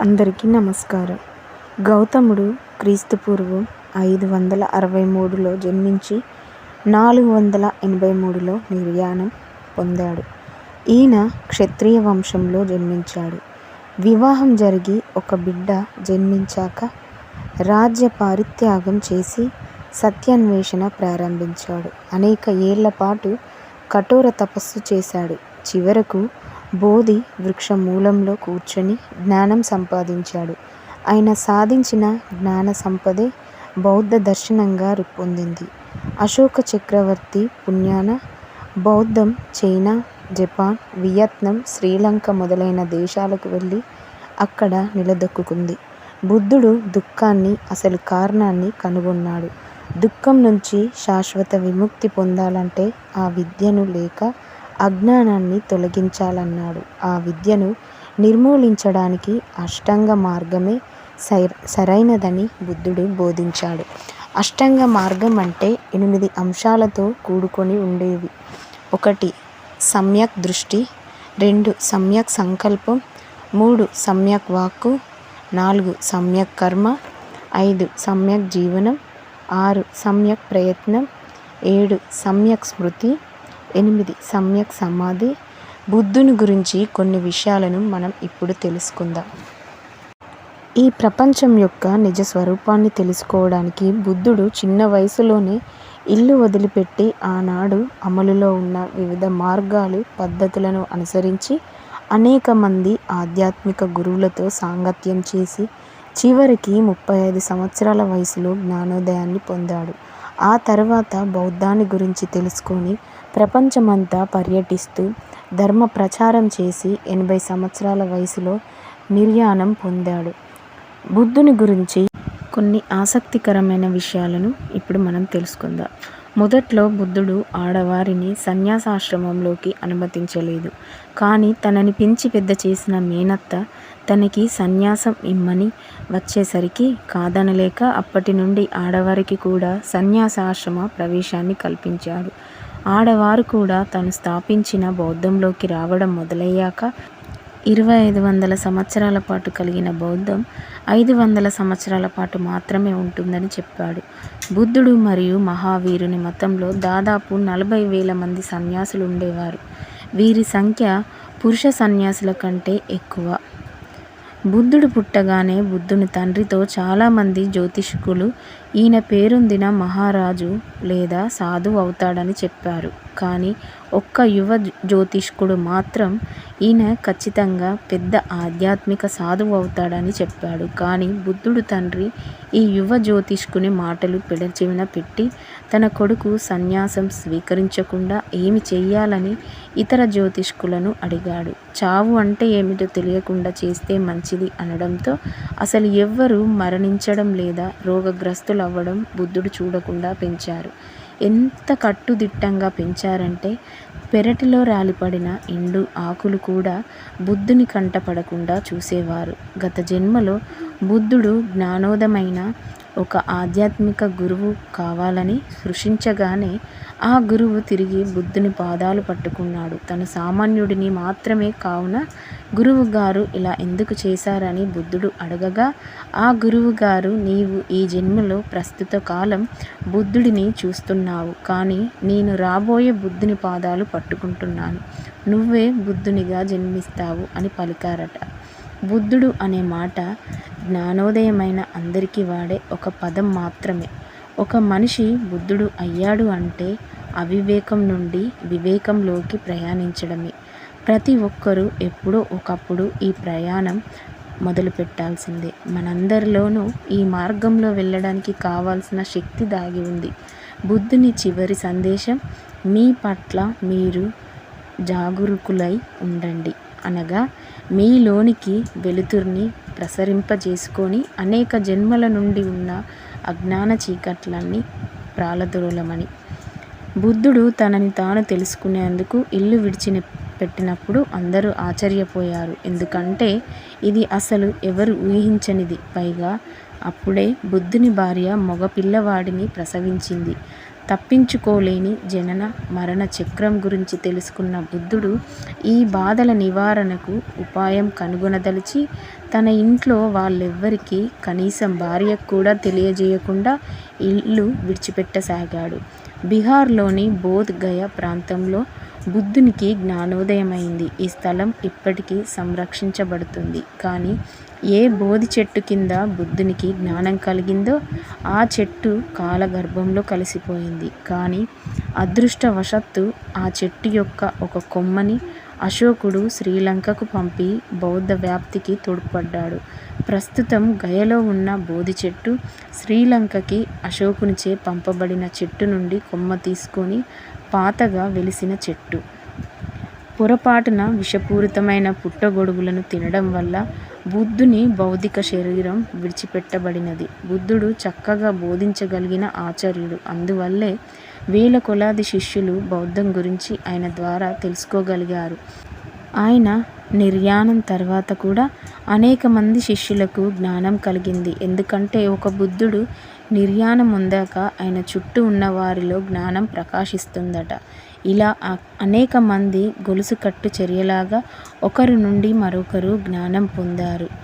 అందరికీ నమస్కారం. గౌతముడు క్రీస్తుపూర్వం ఐదు వందల అరవై మూడులో జన్మించి నాలుగు వందల ఎనభై మూడులో నిర్యాణం పొందాడు. ఈయన క్షత్రియ వంశంలో జన్మించాడు. వివాహం జరిగి ఒక బిడ్డ జన్మించాక రాజ్య పారిత్యాగం చేసి సత్యాన్వేషణ ప్రారంభించాడు. అనేక ఏళ్ళ పాటు కఠోర తపస్సు చేశాడు. చివరకు బోధి వృక్ష మూలంలో కూర్చొని జ్ఞానం సంపాదించాడు. ఆయన సాధించిన జ్ఞాన సంపదే బౌద్ధ దర్శనంగా రూపొందింది. అశోక చక్రవర్తి పుణ్యాన బౌద్ధం చైనా జపాన్ వియత్నాం శ్రీలంక మొదలైన దేశాలకు వెళ్ళి అక్కడ నిలదొక్కుంది బుద్ధుడు దుఃఖాన్ని అసలు కారణాన్ని కనుగొన్నాడు. దుఃఖం నుంచి శాశ్వత విముక్తి పొందాలంటే ఆ విద్యను లేక అజ్ఞానాన్ని తొలగించాలన్నాడు. ఆ విద్యను నిర్మూలించడానికి అష్టాంగ మార్గమే సై సరైనదని బుద్ధుడు బోధించాడు. అష్టాంగ మార్గం అంటే ఎనిమిది అంశాలతో కూడుకొని ఉండేవి. ఒకటి సమ్యక్ దృష్టి రెండు సమ్యక్ సంకల్పం మూడు సమ్యక్ వాక్కు నాలుగు సమ్యక్ కర్మ ఐదు సమ్యక్ జీవనం ఆరు సమ్యక్ ప్రయత్నం ఏడు సమ్యక్ స్మృతి ఎనిమిది. సమ్యక్ సమాధి. బుద్ధుని గురించి కొన్ని విషయాలను మనం ఇప్పుడు తెలుసుకుందాం. ఈ ప్రపంచం యొక్క నిజ స్వరూపాన్ని తెలుసుకోవడానికి బుద్ధుడు చిన్న వయసులోనే ఇల్లు వదిలిపెట్టి ఆనాడు అమలులో ఉన్న వివిధ మార్గాలు పద్ధతులను అనుసరించి అనేక మంది ఆధ్యాత్మిక గురువులతో సాంగత్యం చేసి చివరికి ముప్పై ఐదు సంవత్సరాల వయసులో జ్ఞానోదయాన్ని పొందాడు. ఆ తర్వాత బౌద్ధాన్ని గురించి తెలుసుకొని ప్రపంచమంతా పర్యటిస్తూ ధర్మ ప్రచారం చేసి ఎనభై సంవత్సరాల వయసులో నిర్యాణం పొందాడు. బుద్ధుని గురించి కొన్ని ఆసక్తికరమైన విషయాలను ఇప్పుడు మనం తెలుసుకుందాం. మొదట్లో బుద్ధుడు ఆడవారిని సన్యాసాశ్రమంలోకి అనుమతించలేదు. కానీ తనని పెంచి పెద్ద చేసిన మేనత్త తనకి సన్యాసం ఇమ్మని వచ్చేసరికి కాదనలేక అప్పటి నుండి ఆడవారికి కూడా సన్యాసాశ్రమ ప్రవేశాన్ని కల్పించాడు. ఆడవారు కూడా తను స్థాపించిన బౌద్ధంలోకి రావడం మొదలయ్యాక ఇరవై ఐదు వందల సంవత్సరాల పాటు కలిగిన బౌద్ధం ఐదు వందల సంవత్సరాల పాటు మాత్రమే ఉంటుందని చెప్పాడు. బుద్ధుడు మరియు మహావీరుని మతంలో దాదాపు నలభై వేల మంది సన్యాసులు ఉండేవారు. వీరి సంఖ్య పురుష సన్యాసుల కంటే ఎక్కువ. బుద్ధుడు పుట్టగానే బుద్ధుని తండ్రితో చాలామంది జ్యోతిష్కులు ఈయన పేరొందిన మహారాజు లేదా సాధువు అవుతాడని చెప్పారు. కానీ ఒక్క యువ జ్యోతిష్కుడు మాత్రం ఈయన ఖచ్చితంగా పెద్ద ఆధ్యాత్మిక సాధువు అవుతాడని చెప్పాడు. కానీ బుద్ధుడు తండ్రి ఈ యువ జ్యోతిష్కుని మాటలు పెడచెవిన పెట్టి తన కొడుకు సన్యాసం స్వీకరించకుండా ఏమి చేయాలని ఇతర జ్యోతిష్కులను అడిగాడు. చావు అంటే ఏమిటో తెలియకుండా చేస్తే మంచిది అనడంతో అసలు ఎవ్వరూ మరణించడం లేదా రోగగ్రస్తులు అవ్వడం బుద్ధుడు చూడకుండా పెంచారు. ఎంత కట్టుదిట్టంగా పెంచారంటే పెరటిలో రాలిపడిన ఎండు ఆకులు కూడా బుద్ధుని కంటపడకుండా చూసేవారు. గత జన్మలో బుద్ధుడు జ్ఞానోదమైన ఒక ఆధ్యాత్మిక గురువు కావాలని సృష్టించగానే ఆ గురువు తిరిగి బుద్ధుని పాదాలు పట్టుకున్నాడు. తను సామాన్యుడిని మాత్రమే కావున గురువు గారు ఇలా ఎందుకు చేశారని బుద్ధుడు అడగగా ఆ గురువు గారు నీవు ఈ జన్మలో ప్రస్తుత కాలం బుద్ధుడిని చూస్తున్నావు. కానీ నేను రాబోయే బుద్ధుని పాదాలు పట్టుకుంటున్నాను. నువ్వే బుద్ధునిగా జన్మిస్తావు అని పలికారట. బుద్ధుడు అనే మాట జ్ఞానోదయమైన అందరికీ వాడే ఒక పదం మాత్రమే. ఒక మనిషి బుద్ధుడు అయ్యాడు అంటే అవివేకం నుండి వివేకంలోకి ప్రయాణించడమే. ప్రతి ఒక్కరూ ఎప్పుడో ఒకప్పుడు ఈ ప్రయాణం మొదలు పెట్టాల్సిందే మనందరిలోనూ ఈ మార్గంలో వెళ్ళడానికి కావాల్సిన శక్తి దాగి ఉంది. బుద్ధుని చివరి సందేశం మీ పట్ల మీరు జాగరూకులై ఉండండి. అనగా మీలోనికి వెలుతుర్ని ప్రసరింపజేసుకొని అనేక జన్మల నుండి ఉన్న అజ్ఞాన చీకట్లన్నీ ప్రాలదొరలమని బుద్ధుడు తనని తాను తెలుసుకునేందుకు ఇల్లు విడిచిన పెట్టినప్పుడు అందరూ ఆశ్చర్యపోయారు. ఎందుకంటే ఇది అసలు ఎవరు ఊహించనిది. పైగా అప్పుడే బుద్ధుని భార్య మగ పిల్లవాడిని ప్రసవించింది. తప్పించుకోలేని జనన మరణ చక్రం గురించి తెలుసుకున్న బుద్ధుడు ఈ బాధల నివారణకు ఉపాయం కనుగొనదలిచి తన ఇంట్లో వాళ్ళెవ్వరికీ కనీసం భార్యకు కూడా తెలియజేయకుండా ఇల్లు విడిచిపెట్టసాగాడు. బీహార్లోని బోధ్ గయ ప్రాంతంలో బుద్ధునికి జ్ఞానోదయమైంది. ఈ స్థలం ఇప్పటికీ సంరక్షించబడుతుంది. కానీ ఏ బోధి చెట్టు కింద బుద్ధునికి జ్ఞానం కలిగిందో ఆ చెట్టు కాలగర్భంలో కలిసిపోయింది. కానీ అదృష్టవశాత్తు ఆ చెట్టు యొక్క ఒక కొమ్మని అశోకుడు శ్రీలంకకు పంపి బౌద్ధ వ్యాప్తికి తోడ్పడ్డాడు. ప్రస్తుతం గయలో ఉన్న బోధి చెట్టు శ్రీలంకకి అశోకునిచే పంపబడిన చెట్టు నుండి కొమ్మ తీసుకొని పాతగా వెలిసిన చెట్టు. పొరపాటున విషపూరితమైన పుట్టగొడుగులను తినడం వల్ల బుద్ధుని భౌతిక శరీరం విడిచిపెట్టబడినది. బుద్ధుడు చక్కగా బోధించగలిగిన ఆచార్యుడు. అందువల్లే వేల కొలాది శిష్యులు బౌద్ధం గురించి ఆయన ద్వారా తెలుసుకోగలిగారు. ఆయన నిర్యాణం తర్వాత కూడా అనేకమంది శిష్యులకు జ్ఞానం కలిగింది. ఎందుకంటే ఒక బుద్ధుడు నిర్యాణం ఉందాక ఆయన చుట్టూ ఉన్నవారిలో జ్ఞానం ప్రకాశిస్తుందట. ఇలా అనేక మంది గొలుసు గొలుసుకట్టు చర్యలాగా ఒకరి నుండి మరొకరు జ్ఞానం పొందారు.